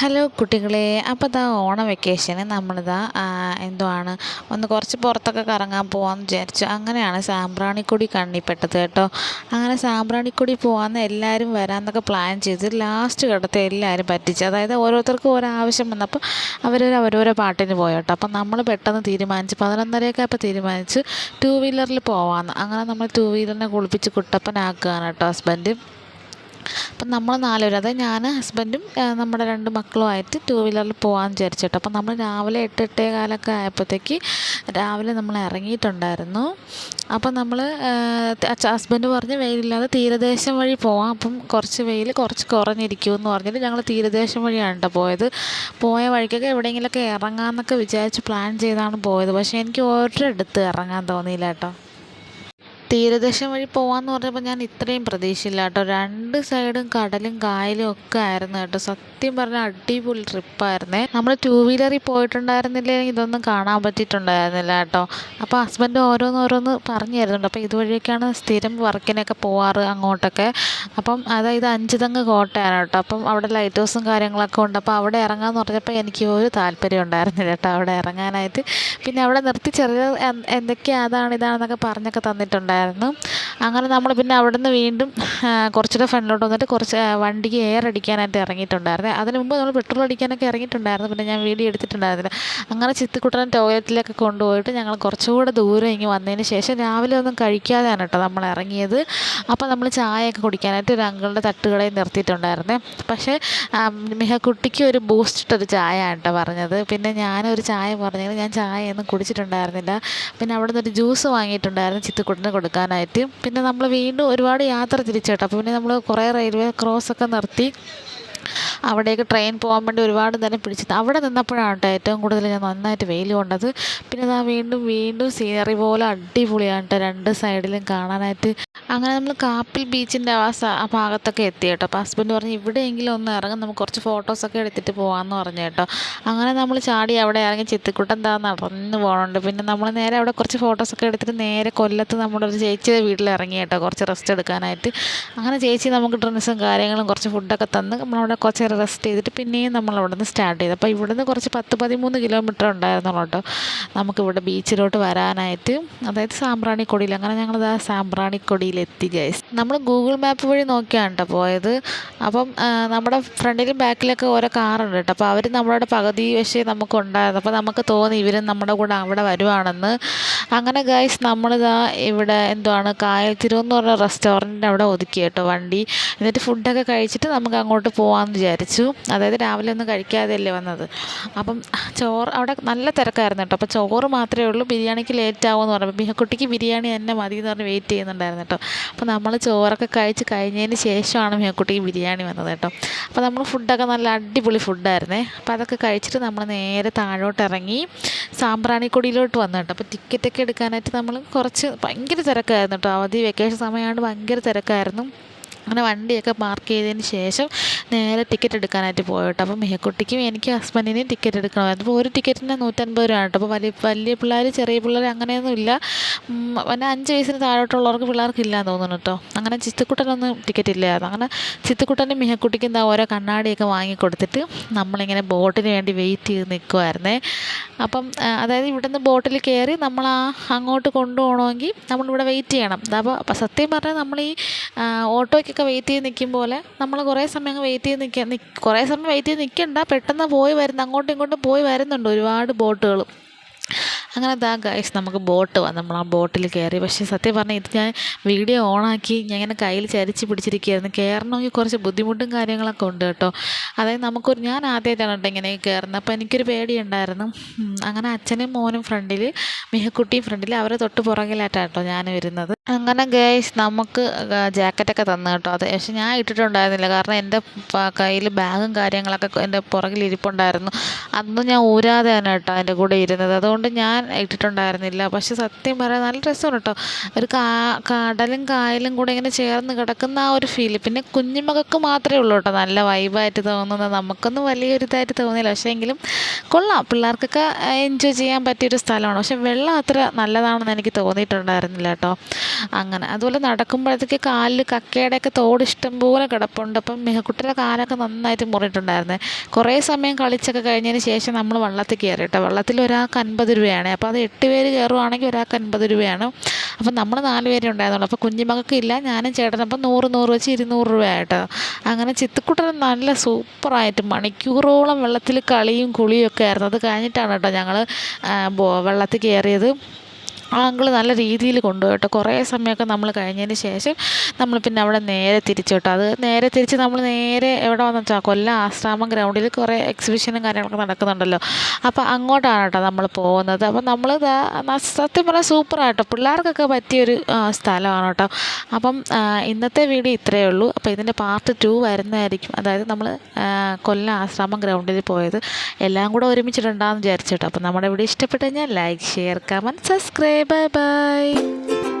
Hello കുട്ടികളെ അപ്പോൾ ഇതാ ഓണം വെക്കേഷന് നമ്മളിതാ എന്തുവാണ് ഒന്ന് കുറച്ച് പുറത്തൊക്കെ കറങ്ങാൻ പോകാമെന്ന് വിചാരിച്ചു. അങ്ങനെയാണ് സാമ്പ്രാണിക്കൊടി കണ്ണിപ്പെട്ടത് കേട്ടോ. അങ്ങനെ സാമ്പ്രാണിക്കൊടി പോകാമെന്ന് എല്ലാവരും വരാമെന്നൊക്കെ പ്ലാൻ ചെയ്ത് ലാസ്റ്റ് ഘട്ടത്തെ എല്ലാവരും പറ്റിച്ചു അതായത് ഓരോരുത്തർക്കും ഓരോ ആവശ്യം വന്നപ്പോൾ അവർ അവരോരോ പാട്ടിന് പോയി അപ്പം നമ്മൾ പെട്ടെന്ന് തീരുമാനിച്ച് പതിനൊന്നരയൊക്കെ അപ്പോൾ തീരുമാനിച്ച് ടൂ വീലറിൽ പോകാമെന്ന് അങ്ങനെ നമ്മൾ ടൂ വീലറിനെ കുളിപ്പിച്ച് കുട്ടപ്പനാക്കുകയാണ് കേട്ടോ ഹസ്ബൻഡ് അപ്പം നമ്മൾ നാലുപേർ അതായത് ഞാൻ ഹസ്ബൻഡും നമ്മുടെ രണ്ട് മക്കളുമായിട്ട് ടൂ വീലറിൽ പോകാമെന്ന് വിചാരിച്ചിട്ട്. അപ്പം നമ്മൾ രാവിലെ എട്ട് എട്ടേ കാലൊക്കെ ആയപ്പോഴത്തേക്ക് രാവിലെ നമ്മൾ ഇറങ്ങിയിട്ടുണ്ടായിരുന്നു. അപ്പം നമ്മൾ ഹസ്ബൻഡ് പറഞ്ഞ് വെയിലില്ലാതെ തീരദേശം വഴി പോവാം. അപ്പം കുറച്ച് വെയിൽ കുറച്ച് കുറഞ്ഞിരിക്കും എന്ന് പറഞ്ഞിട്ട് ഞങ്ങൾ തീരദേശം വഴിയാണ് കേട്ടോ പോയത്. പോയ വഴിക്കൊക്കെ എവിടെയെങ്കിലുമൊക്കെ ഇറങ്ങാമെന്നൊക്കെ വിചാരിച്ച് പ്ലാൻ ചെയ്താണ് പോയത്. പക്ഷേ എനിക്ക് ഒരിടത്ത് ഇറങ്ങാൻ തോന്നിയില്ല കേട്ടോ. തീരദേശം വഴി പോകാമെന്ന് പറഞ്ഞപ്പോൾ ഞാൻ ഇത്രയും പ്രതീക്ഷയില്ല കേട്ടോ. രണ്ട് സൈഡും കടലും കായലും ഒക്കെ ആയിരുന്നു കേട്ടോ. സത്യം പറഞ്ഞാൽ അടിപൊളി ട്രിപ്പായിരുന്നേ നമ്മൾ ടൂ വീലറിൽ പോയിട്ടുണ്ടായിരുന്നില്ലെങ്കിൽ ഇതൊന്നും കാണാൻ പറ്റിയിട്ടുണ്ടായിരുന്നില്ല കേട്ടോ. അപ്പോൾ ഹസ്ബൻഡ് ഓരോന്ന് ഓരോന്ന് പറഞ്ഞു തരുന്നുണ്ട് അപ്പോൾ ഇതുവഴിയൊക്കെയാണ് സ്ഥിരം വർക്കിനൊക്കെ പോവാറ് അങ്ങോട്ടൊക്കെ. അപ്പം അതായത് അഞ്ചുതങ്ങ് കോട്ടയാണ് കേട്ടോ. അപ്പം അവിടെ ലൈറ്റ് ഹൗസും കാര്യങ്ങളൊക്കെ ഉണ്ട്. അപ്പോൾ അവിടെ ഇറങ്ങാമെന്ന് പറഞ്ഞപ്പോൾ എനിക്ക് ഒരു താല്പര്യം ഉണ്ടായിരുന്നില്ല കേട്ടോ. അവിടെ ഇറങ്ങാനായിട്ട്. പിന്നെ അവിടെ നിർത്തി ചെറിയ എന്തൊക്കെയാണ് അതാണ് ഇതാണെന്നൊക്കെ പറഞ്ഞൊക്കെ തന്നിട്ടുണ്ടായിരുന്നു. ഉണ്ടായിരുന്നു. അങ്ങനെ നമ്മൾ പിന്നെ അവിടുന്ന് വീണ്ടും കുറച്ചുകൂടെ ഫ്രണ്ടിലോട്ട് വന്നിട്ട് കുറച്ച് വണ്ടിക്ക് എയർ അടിക്കാനായിട്ട് ഇറങ്ങിയിട്ടുണ്ടായിരുന്നു. അതിന് മുമ്പ് നമ്മൾ പെട്രോൾ അടിക്കാനൊക്കെ ഇറങ്ങിയിട്ടുണ്ടായിരുന്നു. പിന്നെ ഞാൻ വീഡിയോ എടുത്തിട്ടുണ്ടായിരുന്നില്ല. അങ്ങനെ ചിത്തിക്കുട്ടനെ ടോയ്ലറ്റിലൊക്കെ കൊണ്ടുപോയിട്ട് ഞങ്ങൾ കുറച്ചുകൂടെ ദൂരം ഇങ്ങ് വന്നതിന് ശേഷം രാവിലെ ഒന്നും കഴിക്കാതെയാണ് കേട്ടോ നമ്മൾ ഇറങ്ങിയത്. അപ്പോൾ നമ്മൾ ചായയൊക്കെ കുടിക്കാനായിട്ട് ഒരു അങ്കിളുടെ തട്ടുകടയിൽ നിർത്തിയിട്ടുണ്ടായിരുന്നേ. പക്ഷേ മിഹക്കുട്ടിക്ക് ഒരു ബൂസ്റ്റ് ഇട്ടൊരു ചായ കേട്ടോ പറഞ്ഞത്. പിന്നെ ഞാനൊരു ചായ പറഞ്ഞത് ഞാൻ ചായയൊന്നും കുടിച്ചിട്ടുണ്ടായിരുന്നില്ല. പിന്നെ അവിടെ നിന്ന് ഒരു ജ്യൂസ് വാങ്ങിയിട്ടുണ്ടായിരുന്നു ചിത്തിക്കുട്ടന് കൊടുക്കാനായിട്ട്. പിന്നെ നമ്മൾ വീണ്ടും ഒരുപാട് യാത്ര തിരിച്ചേട്ടോ അപ്പോൾ പിന്നെ നമ്മൾ കുറേ റെയിൽവേ ക്രോസൊക്കെ നിർത്തി അവിടേക്ക് ട്രെയിൻ പോകാൻ വേണ്ടി ഒരുപാട് നേരം പിടിച്ചത് അവിടെ നിന്നപ്പോഴാണ് കേട്ടോ ഏറ്റവും കൂടുതൽ ഞാൻ നന്നായിട്ട് വെയിൽ കൊണ്ടത്. പിന്നെ അതാ വീണ്ടും വീണ്ടും സീനറി പോലെ അടിപൊളിയാണ് കേട്ടോ രണ്ട് സൈഡിലും കാണാനായിട്ട്. അങ്ങനെ നമ്മൾ കാപ്പിൽ ബീച്ചിന്റെ ആ ഭാഗത്തൊക്കെ എത്തി കേട്ടോ. അപ്പോൾ ഹസ്ബൻഡ് പറഞ്ഞു ഇവിടെയെങ്കിലും ഒന്ന് ഇറങ്ങും നമുക്ക് കുറച്ച് ഫോട്ടോസൊക്കെ എടുത്തിട്ട് പോകാമെന്ന് പറഞ്ഞു കേട്ടോ. അങ്ങനെ നമ്മൾ ചാടി അവിടെ ഇറങ്ങി ചിത്തിക്കുട്ടം താ നടന്ന് പോകണുണ്ട് പിന്നെ നമ്മൾ നേരെ അവിടെ കുറച്ച് ഫോട്ടോസൊക്കെ എടുത്തിട്ട് നേരെ കൊല്ലത്ത് നമ്മുടെ ഒരു ചേച്ചിയുടെ വീട്ടിൽ ഇറങ്ങി കേട്ടോ കുറച്ച് റെസ്റ്റ് എടുക്കാനായിട്ട്. അങ്ങനെ ചേച്ചി നമുക്ക് ഡ്രസ്സും കാര്യങ്ങളും കുറച്ച് ഫുഡൊക്കെ തന്ന് നമ്മളവിടെ കുറച്ച് റെസ്റ്റ് ചെയ്തിട്ട് പിന്നെയും നമ്മൾ അവിടെ നിന്ന് സ്റ്റാർട്ട് ചെയ്തു. അപ്പോൾ ഇവിടുന്ന് കുറച്ച് പത്ത് പതിമൂന്ന് കിലോമീറ്റർ ഉണ്ടായിരുന്നുള്ളൂ കേട്ടോ. നമുക്കിവിടെ ബീച്ചിലോട്ട് വരാനായിട്ട്. അതായത് സാമ്പ്രാണിക്കൊടിയിൽ. അങ്ങനെ ഞങ്ങളിത് ആ സാമ്പ്രാണിക്കൊടിയിലെത്തി ഗൈസ് നമ്മൾ ഗൂഗിൾ മാപ്പ് വഴി നോക്കിയാണ് കേട്ടോ പോയത്. അപ്പം നമ്മുടെ ഫ്രണ്ടിലും ബാക്കിലൊക്കെ ഓരോ കാറുണ്ട് കേട്ടോ അപ്പോൾ അവർ നമ്മളോട് പകുതി വശേ നമുക്ക് ഉണ്ടായിരുന്നു. അപ്പോൾ നമുക്ക് തോന്നി ഇവരും നമ്മുടെ കൂടെ അവിടെ വരുവാണെന്ന്. അങ്ങനെ ഗൈസ് നമ്മളിതാ ഇവിടെ എന്തുവാണ് കായൽ തിരുവെന്ന് പറഞ്ഞ റെസ്റ്റോറന്റിന്റെ അവിടെ ഒതുക്കി കേട്ടോ വണ്ടി. എന്നിട്ട് ഫുഡൊക്കെ കഴിച്ചിട്ട് നമുക്ക് അങ്ങോട്ട് പോകാമെന്ന് വിചാരിച്ചു. അതായത് രാവിലെ ഒന്നും കഴിക്കാതെയല്ലേ വന്നത്. അപ്പം ചോറ് അവിടെ നല്ല തിരക്കായിരുന്നു കേട്ടോ അപ്പോൾ ചോറ് മാത്രമേ ഉള്ളൂ. ബിരിയാണിക്ക് ലേറ്റ് ആവുമെന്ന് പറഞ്ഞു. കുട്ടിക്ക് ബിരിയാണി തന്നെ മതി എന്ന് പറഞ്ഞ് വെയിറ്റ് ചെയ്യുന്നുണ്ടായിരുന്നു കേട്ടോ അപ്പോൾ നമ്മൾ ചോറൊക്കെ കഴിച്ച് കഴിഞ്ഞതിന് ശേഷമാണ് മിഹക്കുട്ടിക്ക് ബിരിയാണി വന്നത് കേട്ടോ. അപ്പോൾ നമ്മൾ ഫുഡൊക്കെ നല്ല അടിപൊളി ഫുഡായിരുന്നേ. അപ്പോൾ അതൊക്കെ കഴിച്ചിട്ട് നമ്മൾ നേരെ താഴോട്ട് ഇറങ്ങി സാമ്പ്രാണിക്കൊടിയിലോട്ട് വന്നു കേട്ടോ. അപ്പോൾ ടിക്കറ്റൊക്കെ എടുക്കാനായിട്ട് നമ്മൾ കുറച്ച് ഭയങ്കര തിരക്കായിരുന്നു കേട്ടോ. അവധി വെക്കേഷൻ സമയമാണ് ഭയങ്കര തിരക്കായിരുന്നു. അങ്ങനെ വണ്ടിയൊക്കെ പാർക്ക് ചെയ്തതിന് ശേഷം നേരെ ടിക്കറ്റ് എടുക്കാനായിട്ട് പോയി കേട്ടോ അപ്പോൾ മെഹക്കുട്ടിക്കും എനിക്ക് ഹസ്ബൻഡിനും ടിക്കറ്റ് എടുക്കണമായിരുന്നു. അപ്പോൾ ഒരു ടിക്കറ്റിന് നൂറ്റൻപത് രൂപ കേട്ടോ. അപ്പോൾ വലിയ വലിയ പിള്ളേർ ചെറിയ പിള്ളേർ അങ്ങനെയൊന്നും ഇല്ല. പിന്നെ അഞ്ച് വയസ്സിന് താഴോട്ടുള്ളവർക്ക് പിള്ളേർക്ക് ഇല്ലാന്ന് തോന്നുന്നു കേട്ടോ. അങ്ങനെ ചിത്തക്കുട്ടനൊന്നും ടിക്കറ്റ് ഇല്ലായിരുന്നു. അങ്ങനെ ചിത്തക്കുട്ടനും മിഹക്കുട്ടിക്കും എന്താ ഓരോ കണ്ണാടിയൊക്കെ വാങ്ങിക്കൊടുത്തിട്ട് നമ്മളിങ്ങനെ ബോട്ടിന് വേണ്ടി വെയിറ്റ് ചെയ്ത് നിൽക്കുമായിരുന്നേ അപ്പം അതായത് ഇവിടുന്ന് ബോട്ടിൽ കയറി നമ്മൾ ആ അങ്ങോട്ട് കൊണ്ടുപോകണമെങ്കിൽ നമ്മളിവിടെ വെയിറ്റ് ചെയ്യണം. അപ്പോൾ സത്യം പറഞ്ഞാൽ നമ്മൾ ഈ ഓട്ടോയ്ക്ക് ഒക്കെ വെയിറ്റ് ചെയ്ത് നിൽക്കും പോലെ നമ്മൾ കുറേ സമയം അങ്ങ് വെയിറ്റ് ചെയ്ത് നിൽക്കുക കുറേ സമയം വെയിറ്റ് ചെയ്ത് നിൽക്കണ്ട പെട്ടെന്ന് പോയി വരുന്ന അങ്ങോട്ടും ഇങ്ങോട്ടും പോയി വരുന്നുണ്ട് ഒരുപാട് ബോട്ടുകൾ അങ്ങനെ ദാ ഗൈസ് നമുക്ക് ബോട്ട് വന്നു നമ്മൾ ആ ബോട്ടിൽ കയറി. പക്ഷേ സത്യം പറഞ്ഞാൽ ഇത് ഞാൻ വീഡിയോ ഓണാക്കി ഞാൻ ഇങ്ങനെ കയ്യിൽ ചരിച്ച് പിടിച്ചിരിക്കുകയായിരുന്നു കയറണമെങ്കിൽ കുറച്ച് ബുദ്ധിമുട്ടും കാര്യങ്ങളൊക്കെ ഉണ്ട് കേട്ടോ. അതായത് നമുക്കൊരു ഞാൻ ആദ്യമായിട്ടാണ് കേട്ടോ ഇങ്ങനെ കയറുന്നത്. അപ്പോൾ എനിക്കൊരു പേടിയുണ്ടായിരുന്നു. അങ്ങനെ അച്ഛനും മോനും ഫ്രണ്ടിൽ മിഹക്കുട്ടിയും ഫ്രണ്ടിൽ അവരെ തൊട്ട് പുറകിലായിട്ടാണ് കേട്ടോ ഞാൻ വരുന്നത്. അങ്ങനെ ഗൈസ് നമുക്ക് ജാക്കറ്റൊക്കെ തന്നു കേട്ടോ. അത് പക്ഷെ ഞാൻ ഇട്ടിട്ടുണ്ടായിരുന്നില്ല. കാരണം എന്റെ കയ്യിൽ ബാഗും കാര്യങ്ങളൊക്കെ എന്റെ പുറകിൽ ഇരിപ്പുണ്ടായിരുന്നു അന്ന് ഞാൻ ഊരാതെയാണ് കേട്ടോ അതിന്റെ കൂടെ ഇരുന്നത്. അതുകൊണ്ട് ഞാൻ ഞാൻ ഇട്ടിട്ടുണ്ടായിരുന്നില്ല. പക്ഷെ സത്യം പറയാൻ നല്ല രസമാണ് കേട്ടോ. ഒരു കാ കടലും കായലും കൂടെ ഇങ്ങനെ ചേർന്ന് കിടക്കുന്ന ആ ഒരു ഫീൽ പിന്നെ കുഞ്ഞുമകൾക്ക് മാത്രമേ ഉള്ളൂ കേട്ടോ. നല്ല വൈബായിട്ട് തോന്നുന്നത്. നമുക്കൊന്നും വലിയൊരു ഇതായിട്ട് തോന്നിയില്ല. പക്ഷേ എങ്കിലും കൊള്ളാം. പിള്ളേർക്കൊക്കെ എൻജോയ് ചെയ്യാൻ പറ്റിയൊരു സ്ഥലമാണ്. പക്ഷെ വെള്ളം അത്ര നല്ലതാണെന്ന് എനിക്ക് തോന്നിയിട്ടുണ്ടായിരുന്നില്ല കേട്ടോ. അങ്ങനെ. അതുപോലെ നടക്കുമ്പോഴത്തേക്ക് കാലിൽ കക്കയുടെയൊക്കെ തോട് ഇഷ്ടംപോലെ കിടപ്പുണ്ട്. അപ്പം മിഹക്കുട്ടിയുടെ കാലൊക്കെ നന്നായിട്ട് മുറിയിട്ടുണ്ടായിരുന്നത് കുറേ സമയം കളിച്ചൊക്കെ കഴിഞ്ഞതിന് ശേഷം നമ്മൾ വള്ളത്തിൽ കയറി കേട്ടോ. വള്ളത്തിൽ ഒരാൾക്ക് അൻപത് രൂപയാണ്. അപ്പോൾ അത് എട്ട് പേര് കയറുവാണെങ്കിൽ ഒരാൾക്ക് അൻപത് രൂപയാണ്. അപ്പം നമ്മൾ നാല് പേരെ ഉണ്ടായിരുന്നുള്ളൂ. അപ്പോൾ കുഞ്ഞുമകൾക്ക് ഇല്ല ഞാനും ചേട്ടനും. അപ്പം നൂറ് നൂറ് വെച്ച് ഇരുന്നൂറ് രൂപയായിട്ട് അങ്ങനെ ചിത്തക്കുട്ടൻ നല്ല സൂപ്പറായിട്ട് മണിക്കൂറോളം വെള്ളത്തിൽ കളിയും കുളിയും ഒക്കെ ആയിരുന്നു. അത് കഴിഞ്ഞിട്ടാണ് കേട്ടോ ഞങ്ങൾ വെള്ളത്തിൽ കയറിയത് ആ അങ്കിൾ നല്ല രീതിയിൽ കൊണ്ടുപോയി കേട്ടോ. കുറേ സമയമൊക്കെ നമ്മൾ കഴിഞ്ഞതിന് ശേഷം നമ്മൾ പിന്നെ അവിടെ നേരെ തിരിച്ചു കേട്ടോ. അത് നേരെ തിരിച്ച് നമ്മൾ നേരെ എവിടെ വന്നു വെച്ചാൽ കൊല്ലം ആശ്രാമം ഗ്രൗണ്ടിൽ കുറേ എക്സിബിഷനും കാര്യങ്ങളൊക്കെ നടക്കുന്നുണ്ടല്ലോ. അപ്പോൾ അങ്ങോട്ടാണ് കേട്ടോ നമ്മൾ പോകുന്നത്. അപ്പോൾ നമ്മൾ സത്യം പറഞ്ഞാൽ സൂപ്പറായിട്ടോ പിള്ളേർക്കൊക്കെ പറ്റിയൊരു സ്ഥലമാണ് കേട്ടോ. അപ്പം ഇന്നത്തെ വീഡിയോ ഇത്രയേ ഉള്ളൂ. അപ്പോൾ ഇതിന്റെ പാർട്ട് ടു വരുന്നതായിരിക്കും. അതായത് നമ്മൾ കൊല്ലം ആശ്രാമം ഗ്രൗണ്ടിൽ പോയത്. എല്ലാം കൂടെ ഒരുമിച്ചിട്ടുണ്ടാകുമെന്ന് വിചാരിച്ചു കേട്ടോ. അപ്പോൾ നമ്മുടെ വീഡിയോ ഇഷ്ടപ്പെട്ട് കഴിഞ്ഞാൽ like share comment subscribe bye bye.